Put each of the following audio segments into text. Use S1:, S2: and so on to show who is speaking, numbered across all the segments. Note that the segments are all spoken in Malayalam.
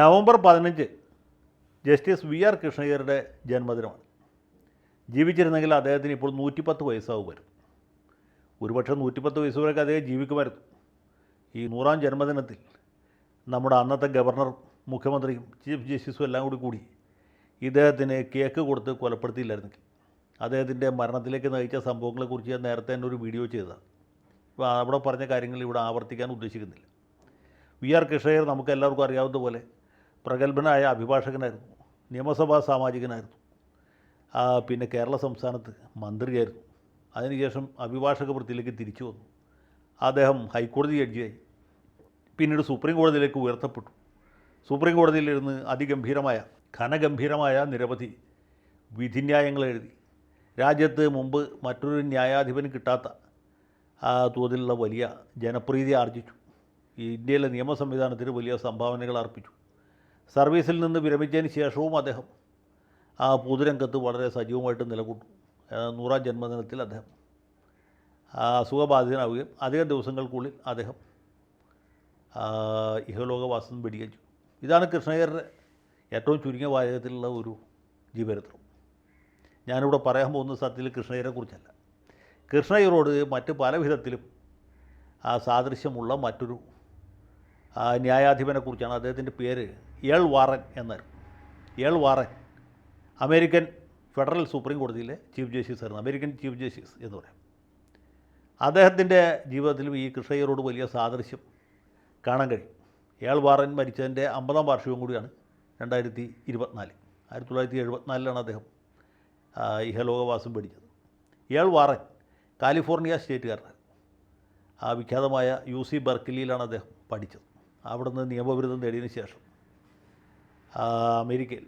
S1: നവംബർ പതിനഞ്ച് ജസ്റ്റിസ് വി ആർ കൃഷ്ണയ്യരുടെ ജന്മദിനമാണ്. ജീവിച്ചിരുന്നെങ്കിൽ അദ്ദേഹത്തിന് ഇപ്പോൾ നൂറ്റിപ്പത്ത് വയസ്സാവും വരും. ഒരുപക്ഷെ നൂറ്റിപ്പത്ത് വയസ്സ് വരെയൊക്കെ അദ്ദേഹം ജീവിക്കുമായിരുന്നു. ഈ നൂറാം ജന്മദിനത്തിൽ നമ്മുടെ അന്നത്തെ ഗവർണർ മുഖ്യമന്ത്രിയും ചീഫ് ജസ്റ്റിസും എല്ലാം കൂടി കൂടി ഇദ്ദേഹത്തിന് കേക്ക് കൊടുത്ത് കൊലപ്പെടുത്തിയില്ലായിരുന്നെങ്കിൽ അദ്ദേഹത്തിന്റെ മരണത്തിലേക്ക് നയിച്ച സംഭവങ്ങളെക്കുറിച്ച് ഞാൻ നേരത്തെ തന്നെ ഒരു വീഡിയോ ചെയ്തതാണ്. ഇപ്പോൾ അവിടെ പറഞ്ഞ കാര്യങ്ങൾ ഇവിടെ ആവർത്തിക്കാൻ ഉദ്ദേശിക്കുന്നില്ല. വി ആർ കൃഷ്ണയ്യർ നമുക്ക് എല്ലാവർക്കും അറിയാവുന്ന പോലെ പ്രഗത്ഭനായ അഭിഭാഷകനായിരുന്നു. നിയമസഭാ സാമാജികനായിരുന്നു. പിന്നെ കേരള സംസ്ഥാനത്ത് മന്ത്രിയായിരുന്നു. അതിനുശേഷം അഭിഭാഷക വൃത്തിയിലേക്ക് തിരിച്ചു വന്നു. അദ്ദേഹം ഹൈക്കോടതി ജഡ്ജിയായി. പിന്നീട് സുപ്രീം കോടതിയിലേക്ക് ഉയർത്തപ്പെട്ടു. സുപ്രീം കോടതിയിലിരുന്ന് അതിഗംഭീരമായ ഘനഗംഭീരമായ നിരവധി വിധിന്യായങ്ങൾ എഴുതി. രാജ്യത്ത് മുമ്പ് മറ്റൊരു ന്യായാധിപന് കിട്ടാത്ത തോതിലുള്ള വലിയ ജനപ്രീതി ആർജിച്ചു. ഇന്ത്യയിലെ നിയമ സംവിധാനത്തിന് വലിയ സംഭാവനകൾ അർപ്പിച്ചു. സർവീസിൽ നിന്ന് വിരമിച്ചതിന് ശേഷവും അദ്ദേഹം ആ പൊതുരംഗത്ത് വളരെ സജീവമായിട്ട് നിലകൊണ്ടു. നൂറാം ജന്മദിനത്തിൽ അദ്ദേഹം അസുഖബാധിതനാവുകയും അധികം ദിവസങ്ങൾക്കുള്ളിൽ അദ്ദേഹം ഇഹലോകവാസം വെടിയേച്ചു ഇതാണ് കൃഷ്ണയ്യരുടെ ഏറ്റവും ചുരുങ്ങിയ വാചകത്തിലുള്ള ഒരു ജീവചരിത്രം. ഞാനിവിടെ പറയാൻ പോകുന്ന സത്യത്തിൽ കൃഷ്ണയ്യരെ കുറിച്ചല്ല. കൃഷ്ണയ്യരോട് മറ്റ് പല വിധത്തിലും സാദൃശ്യമുള്ള മറ്റൊരു ന്യായാധിപനെക്കുറിച്ചാണ് അദ്ദേഹത്തിന്റെ പേര് എൾ വാറൻ എന്നായിരുന്നു Earl Warren. American federal supreme കോടതിയിലെ ചീഫ് ജസ്റ്റിസ് ആയിരുന്നു. അമേരിക്കൻ ചീഫ് ജസ്റ്റിസ് എന്ന് പറയാം. അദ്ദേഹത്തിന്റെ ജീവിതത്തിലും ഈ കൃഷ്ണയ്യരോട് വലിയ സാദൃശ്യം കാണാൻ കഴിയും. ഏൾ വാറൻ മരിച്ചതിന്റെ അമ്പതാം വാർഷികവും കൂടിയാണ് രണ്ടായിരത്തി ഇരുപത്തിനാല്. ആയിരത്തി തൊള്ളായിരത്തി എഴുപത്തിനാലിലാണ് അദ്ദേഹം ഇഹലോകവാസം പിടിച്ചത്. ഏൾ വാറൻ കാലിഫോർണിയ സ്റ്റേറ്റുകാരനാണ്. ആ വിഖ്യാതമായ യു സി ബർക്കിലിയിലാണ് അദ്ദേഹം പഠിച്ചത്. അവിടുന്ന് നിയമബിരുദം നേടിയതിന് ശേഷം അമേരിക്കയിൽ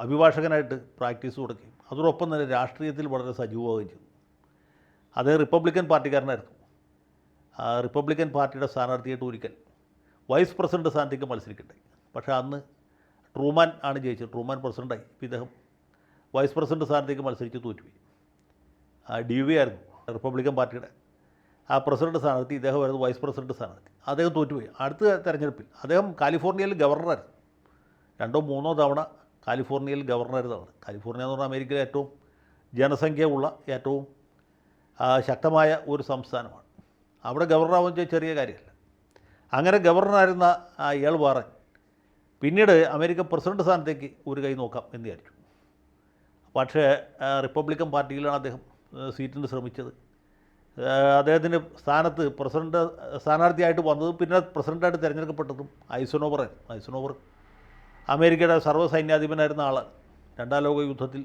S1: അഭിഭാഷകനായിട്ട് പ്രാക്ടീസ് തുടങ്ങി അതോടൊപ്പം തന്നെ രാഷ്ട്രീയത്തിൽ വളരെ സജീവമാവുകയും ചെയ്തു. അദ്ദേഹം റിപ്പബ്ലിക്കൻ പാർട്ടിക്കാരനായിരുന്നു. റിപ്പബ്ലിക്കൻ പാർട്ടിയുടെ സ്ഥാനാർത്ഥിയായിട്ട് ഒരിക്കൽ വൈസ് പ്രസിഡന്റ് സ്ഥാനത്തേക്ക് മത്സരിക്കണ്ടായി പക്ഷേ അന്ന് ട്രൂമാൻ ആണ് ജയിച്ചത്. ട്രൂമാൻ പ്രസിഡന്റായി ഇദ്ദേഹം വൈസ് പ്രസിഡന്റ് സ്ഥാനത്തേക്ക് മത്സരിച്ച് തോറ്റുപോയി. ഡി വി ആയിരുന്നു റിപ്പബ്ലിക്കൻ പാർട്ടിയുടെ. ആ പ്രസിഡന്റ് സ്ഥാനാർത്ഥി ഇദ്ദേഹമായിരുന്നു വൈസ് പ്രസിഡന്റ് സ്ഥാനാർത്ഥി. അദ്ദേഹം തോറ്റുപോയി. അടുത്ത തെരഞ്ഞെടുപ്പിൽ അദ്ദേഹം കാലിഫോർണിയയിൽ ഗവർണറായിരുന്നു. രണ്ടോ മൂന്നോ തവണ കാലിഫോർണിയയിൽ ഗവർണറായിരുന്നതാണ് കാലിഫോർണിയ എന്ന് പറഞ്ഞാൽ അമേരിക്കയിലെ ഏറ്റവും ജനസംഖ്യ ഉള്ള ഏറ്റവും ശക്തമായ ഒരു സംസ്ഥാനമാണ്. അവിടെ ഗവർണറാവുന്ന വെച്ചാൽ ചെറിയ കാര്യമല്ല. അങ്ങനെ ഗവർണറായിരുന്ന ഇയാൾ വാറൻ. പിന്നീട് അമേരിക്ക പ്രസിഡന്റ് സ്ഥാനത്തേക്ക് ഒരു കൈ നോക്കാം എന്ന് വിചാരിച്ചു. പക്ഷേ റിപ്പബ്ലിക്കൻ പാർട്ടിയിലാണ് അദ്ദേഹം സീറ്റിന് ശ്രമിച്ചത്. അദ്ദേഹത്തിന്റെ സ്ഥാനത്ത് പ്രസിഡന്റ് സ്ഥാനാർത്ഥിയായിട്ട് വന്നതും പിന്നെ പ്രസിഡന്റായിട്ട് തിരഞ്ഞെടുക്കപ്പെട്ടതും ഐസനോവർ ഐസനോവർ അമേരിക്കയുടെ സർവസൈന്യാധിപനായിരുന്ന ആളാണ് രണ്ടാം ലോക യുദ്ധത്തിൽ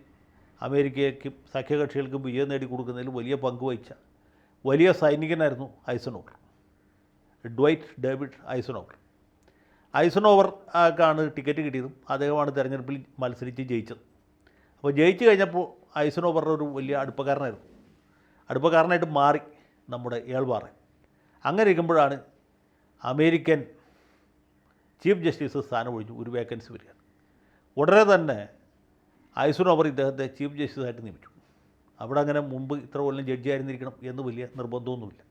S1: അമേരിക്കയ്ക്കും സഖ്യകക്ഷികൾക്കും വിജയം നേടിക്കൊടുക്കുന്നതിൽ വലിയ പങ്ക് വഹിച്ച വലിയ സൈനികനായിരുന്നു Eisenhower Dwight David Eisenhower Eisenhower ആക്കാണ് ticket കിട്ടിയതും അദ്ദേഹമാണ് തിരഞ്ഞെടുപ്പിൽ മത്സരിച്ച് ജയിച്ചത്. അപ്പോൾ ജയിച്ചു കഴിഞ്ഞപ്പോൾ ഐസനോവറുടെ ഒരു വലിയ അടുപ്പക്കാരനായിരുന്നു. അടുപ്പക്കാരനായിട്ട് മാറി നമ്മുടെ ഏൾവാറൻ അങ്ങനെ ഇരിക്കുമ്പോഴാണ് അമേരിക്കൻ ചീഫ് ജസ്റ്റിസ് സ്ഥാനം ഒഴിഞ്ഞു ഒരു വേക്കൻസി വരികയാണ് ഉടനെ തന്നെ ഐസനോവർ ഇദ്ദേഹത്തെ ചീഫ് ജസ്റ്റിസായിട്ട് നിയമിച്ചു. അവിടെ അങ്ങനെ മുമ്പ് ഇത്ര കൊല്ലം ജഡ്ജി ആയിരുന്നിരിക്കണം എന്ന് വലിയ നിർബന്ധമൊന്നുമില്ല.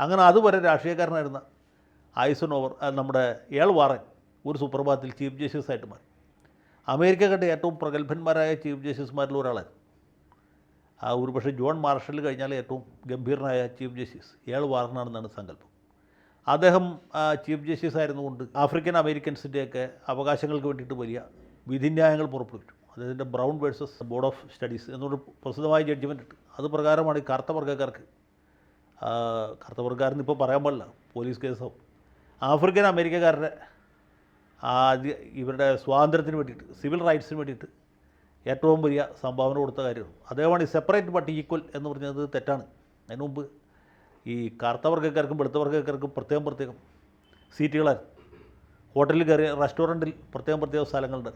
S1: അങ്ങനെ അതുവരെ രാഷ്ട്രീയക്കാരനായിരുന്ന ഐസനോവർ നമ്മുടെ ഏൾ വാറൻ ഒരു സുപ്രഭാതത്തിൽ ചീഫ് ജസ്റ്റിസായിട്ട് മാറി. അമേരിക്ക കണ്ട ഏറ്റവും പ്രഗത്ഭന്മാരായ ചീഫ് ജസ്റ്റിസുമാരിൽ ഒരാളായിരുന്നു. ആ ഒരുപക്ഷെ ജോൺ മാർഷൽ കഴിഞ്ഞാൽ ഏറ്റവും ഗംഭീരനായ ചീഫ് ജസ്റ്റിസ്. ഏൾ വാറനാണെന്നാണ് സങ്കല്പം. അദ്ദേഹം ചീഫ് ജസ്റ്റിസ് ആയിരുന്നുകൊണ്ട് ആഫ്രിക്കൻ അമേരിക്കൻസിന്റെയൊക്കെ അവകാശങ്ങൾക്ക് വേണ്ടിയിട്ട് വലിയ വിധിന്യായങ്ങൾ പുറപ്പെടുവിച്ചു. അദ്ദേഹത്തിന്റെ Brown versus board of studies എന്നൊരു പ്രസിദ്ധമായ ജഡ്ജ്മെന്റ് ഉണ്ട് അത് പ്രകാരമാണ് ഈ കറുത്ത വർഗക്കാർക്ക് കറുത്ത വർഗക്കാരെന്ന് ഇപ്പോൾ പറയാൻ പാടില്ല പോലീസ് കേസാവും ആഫ്രിക്കൻ അമേരിക്കക്കാരുടെ ആദ്യ ഇവരുടെ സ്വാതന്ത്ര്യത്തിന് വേണ്ടിയിട്ട് സിവിൽ റൈറ്റ്സിന് വേണ്ടിയിട്ട് ഏറ്റവും വലിയ സംഭാവന കൊടുത്ത കാര്യമാണ്. അദ്ദേഹമാണ് ഈ സെപ്പറേറ്റ് ബട്ട് ഈക്വൽ എന്ന് പറഞ്ഞത് തെറ്റാണ്. അതിന് മുമ്പ് ഈ കറുത്ത വർഗക്കാർക്കും വെളുത്ത വർഗക്കാർക്കും പ്രത്യേകം പ്രത്യേകം സീറ്റുകൾ ഹോട്ടലിൽ കയറി റെസ്റ്റോറന്റിൽ പ്രത്യേകം പ്രത്യേകം സ്ഥലങ്ങളുണ്ട്.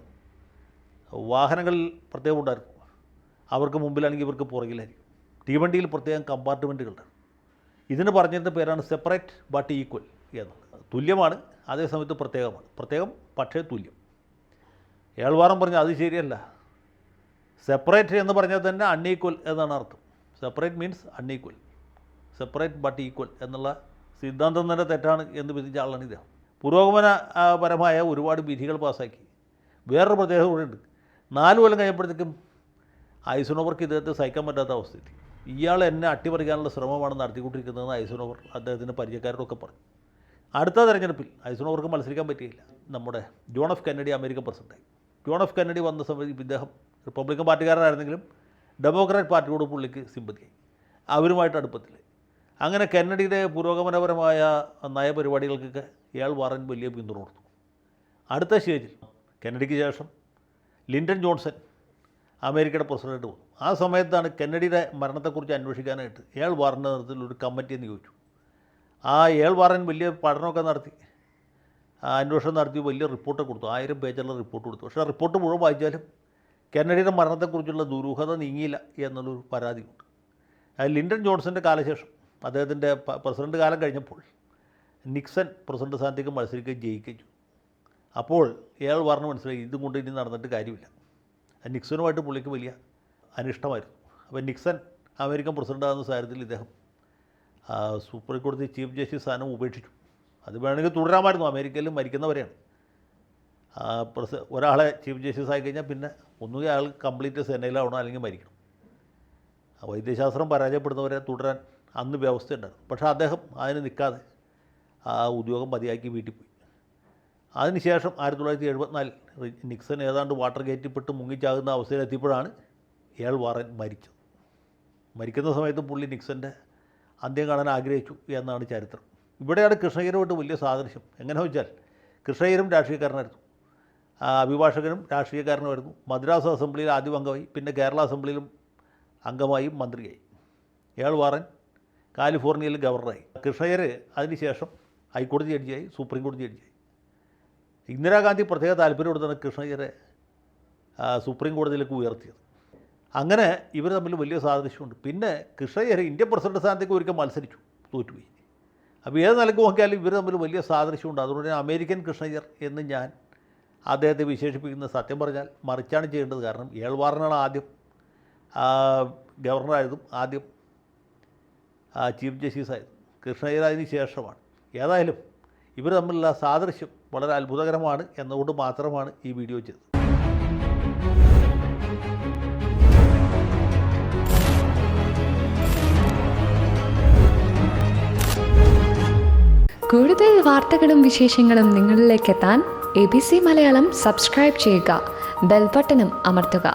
S1: വാഹനങ്ങളിൽ പ്രത്യേകം ഉണ്ടായിരുന്നു. അവർക്ക് മുമ്പിലാണെങ്കിൽ ഇവർക്ക് പുറകിലായിരിക്കും. തീവണ്ടിയിൽ പ്രത്യേകം കമ്പാർട്ട്മെന്റുകളുണ്ട്. ഇതിന് പറഞ്ഞിരുന്ന പേരാണ് സെപ്പറേറ്റ് ബട്ട് ഈക്വൽ എന്ന്. തുല്യമാണ് അതേസമയത്ത് പ്രത്യേകമാണ്. പ്രത്യേകം പക്ഷേ തുല്യം. ഏൾവാറം പറഞ്ഞാൽ അത് ശരിയല്ല. സെപ്പറേറ്റ് എന്ന് പറഞ്ഞാൽ തന്നെ അൺഈക്വൽ എന്നാണ് അർത്ഥം. Separate means unequal separate but equal എന്നുള്ള സിദ്ധാന്തം തന്നെ തെറ്റാണ് എന്ന് വിധിച്ച ആളാണ് ഇദ്ദേഹം. പുരോഗമനപരമായ ഒരുപാട് വിധികൾ പാസ്സാക്കി വേറൊരു പ്രത്യേകത കൂടെ ഉണ്ട്. നാല് കൊല്ലം കഴിയുമ്പോഴത്തേക്കും ഐസനോവർക്ക് ഇദ്ദേഹത്തെ സഹിക്കാൻ പറ്റാത്ത അവസ്ഥയെത്തി ഇയാൾ എന്നെ അട്ടിമറിക്കാനുള്ള ശ്രമമാണ് നടത്തിക്കൊണ്ടിരിക്കുന്നതെന്ന് ഐസനോവർ അദ്ദേഹത്തിന്റെ പരിചയക്കാരോടൊക്കെ പറഞ്ഞു. അടുത്ത തെരഞ്ഞെടുപ്പിൽ ഐസനോവർക്ക് മത്സരിക്കാൻ പറ്റിയില്ല. നമ്മുടെ ജോൺ എഫ് കെന്നഡി അമേരിക്കൻ പ്രസിഡന്റായി ജോൺ എഫ് കെന്നഡി വന്ന സമയത്ത് ഇദ്ദേഹം റിപ്പബ്ലിക്കൻ പാർട്ടിക്കാരനായിരുന്നെങ്കിലും ഡെമോക്രാറ്റ് പാർട്ടിയോട് പുള്ളിക്ക് സിമ്പതിയായി. അവരുമായിട്ട് അടുപ്പത്തില്ല അങ്ങനെ കെന്നഡിയുടെ പുരോഗമനപരമായ നയപരിപാടികൾക്കൊക്കെ ഇയാൾ വാറൻ വലിയ പിന്തുണ കൊടുത്തു. അടുത്ത സ്റ്റേജിൽ കെന്നഡിക്ക് ശേഷം ലിൻഡൻ ജോൺസൺ അമേരിക്കയുടെ പ്രസിഡന്റ് വന്നു. ആ സമയത്താണ് കെന്നഡിയുടെ മരണത്തെക്കുറിച്ച് അന്വേഷിക്കാനായിട്ട് ഏൾ വാറിന്റെ നേതൃത്വത്തിൽ ഒരു കമ്മിറ്റി എന്ന് നിയോഗിച്ചു ആ ഏൾ വാറൻ വലിയ പഠനമൊക്കെ നടത്തി അന്വേഷണം നടത്തി വലിയ റിപ്പോർട്ട് കൊടുത്തു. ആയിരം പേജുള്ള റിപ്പോർട്ട് കൊടുത്തു. പക്ഷേ ആ റിപ്പോർട്ട് മുഴുവൻ വായിച്ചാലും കെന്നഡിയുടെ മരണത്തെക്കുറിച്ചുള്ള ദുരൂഹത നീങ്ങിയില്ല എന്നുള്ളൊരു പരാതിയുണ്ട്. ലിൻഡൻ ജോൺസന്റെ കാലശേഷം അദ്ദേഹത്തിന്റെ പ്രസിഡന്റ് കാലം കഴിഞ്ഞപ്പോൾ നിക്സൺ പ്രസിഡന്റ് സ്ഥാനത്തേക്ക് മത്സരിക്കുകയും ജയിക്കുകയും അപ്പോൾ ഇയാൾ പറഞ്ഞു മനസ്സിലായി ഇതും കൊണ്ട് ഇനി നടന്നിട്ട് കാര്യമില്ല. നിക്സണുമായിട്ട് പുള്ളിക്ക് വലിയ അനിഷ്ടമായിരുന്നു. അപ്പോൾ നിക്സൺ അമേരിക്കൻ പ്രസിഡന്റ് ആകുന്ന സാഹചര്യത്തിൽ ഇദ്ദേഹം സുപ്രീം കോടതി ചീഫ് ജസ്റ്റിസ് സ്ഥാനം ഉപേക്ഷിച്ചു. അത് വേണമെങ്കിൽ തുടരാമായിരുന്നു. അമേരിക്കയിൽ മരിക്കുന്നവരെയാണ്. പ്രസ ഒരാളെ ചീഫ് ജസ്റ്റിസ് ആയി കഴിഞ്ഞാൽ പിന്നെ ഒന്നുകിൽ അയാൾ കംപ്ലീറ്റ് സെനയിലാവണം അല്ലെങ്കിൽ മരിക്കണം. വൈദ്യശാസ്ത്രം പരാജയപ്പെടുന്നവരെ തുടരാൻ അന്ന് വ്യവസ്ഥ ഉണ്ടായിരുന്നു. പക്ഷേ അദ്ദേഹം അതിന് നിൽക്കാതെ ആ ഉദ്യോഗം മതിയാക്കി വീട്ടിൽ പോയി. അതിനുശേഷം ആയിരത്തി തൊള്ളായിരത്തി എഴുപത്തിനാലിൽ നിക്സൺ ഏതാണ്ട് വാട്ടർ ഗേറ്റിൽ പെട്ട് മുങ്ങിച്ചാകുന്ന അവസ്ഥയിലെത്തിയപ്പോഴാണ് ഇയാൾ വാറൻ മരിച്ചത്. മരിക്കുന്ന സമയത്ത് പുള്ളി നിക്സന്റെ അന്ത്യം കാണാൻ ആഗ്രഹിച്ചു എന്നാണ് ചരിത്രം. ഇവിടെയാണ് കൃഷ്ണയ്യരുമായിട്ട് വലിയ സാദൃശ്യം. എങ്ങനെ വെച്ചാൽ കൃഷ്ണയ്യരും രാഷ്ട്രീയക്കാരനായിരുന്നു. അഭിഭാഷകനും രാഷ്ട്രീയക്കാരനുമായിരുന്നു മദ്രാസ് അസംബ്ലിയിൽ ആദ്യം അംഗമായി പിന്നെ കേരള അസംബ്ലിയിലും അംഗമായും മന്ത്രിയായി. ഇയാൾ വാറൻ കാലിഫോർണിയയിൽ ഗവർണറായി. കൃഷയർ അതിനുശേഷം ഹൈക്കോടതി ജഡ്ജിയായി സുപ്രീം കോടതി ജഡ്ജിയായി. ഇന്ദിരാഗാന്ധി പ്രത്യേക താല്പര്യം കൊടുത്താണ് കൃഷ്ണയ്യരെ സുപ്രീം കോടതിയിലേക്ക് ഉയർത്തിയത്. അങ്ങനെ ഇവർ തമ്മിൽ വലിയ സാദൃശ്യമുണ്ട്. പിന്നെ കൃഷ്ണയ്യർ ഇന്ത്യ പ്രസിഡന്റ് സ്ഥാനത്തേക്ക് ഒരിക്കൽ മത്സരിച്ചു തോറ്റുപോയി. അപ്പോൾ ഏത് നിലയ്ക്ക് നോക്കിയാലും ഇവർ തമ്മിൽ വലിയ സാദൃശ്യമുണ്ട്. അതുകൊണ്ട് തന്നെ അമേരിക്കൻ കൃഷ്ണയ്യർ എന്ന് ഞാൻ അദ്ദേഹത്തെ വിശേഷിപ്പിക്കുന്ന സത്യം പറഞ്ഞാൽ മറിച്ചാണ് ചെയ്യേണ്ടത്. കാരണം ഏൾവാറിനാണ് ആദ്യം ഗവർണറായതും ആദ്യം ചീഫ് ജസ്റ്റിസ് ആയത് കൃഷ്ണയ്യർ അതിന് ശേഷമാണ്. ഏതായാലും ഇവർ തമ്മിലുള്ള സാദൃശ്യം വളരെ അത്ഭുതകരമാണ് എന്നുകൊണ്ട് മാത്രമാണ് ഈ വീഡിയോ ചെയ്തത്.
S2: കൂടുതൽ വാർത്തകളും വിശേഷങ്ങളും നിങ്ങളിലേക്ക് എത്താൻ A B C Malayalam subscribe ചെയ്യുക. ബെൽബട്ടനും അമർത്തുക.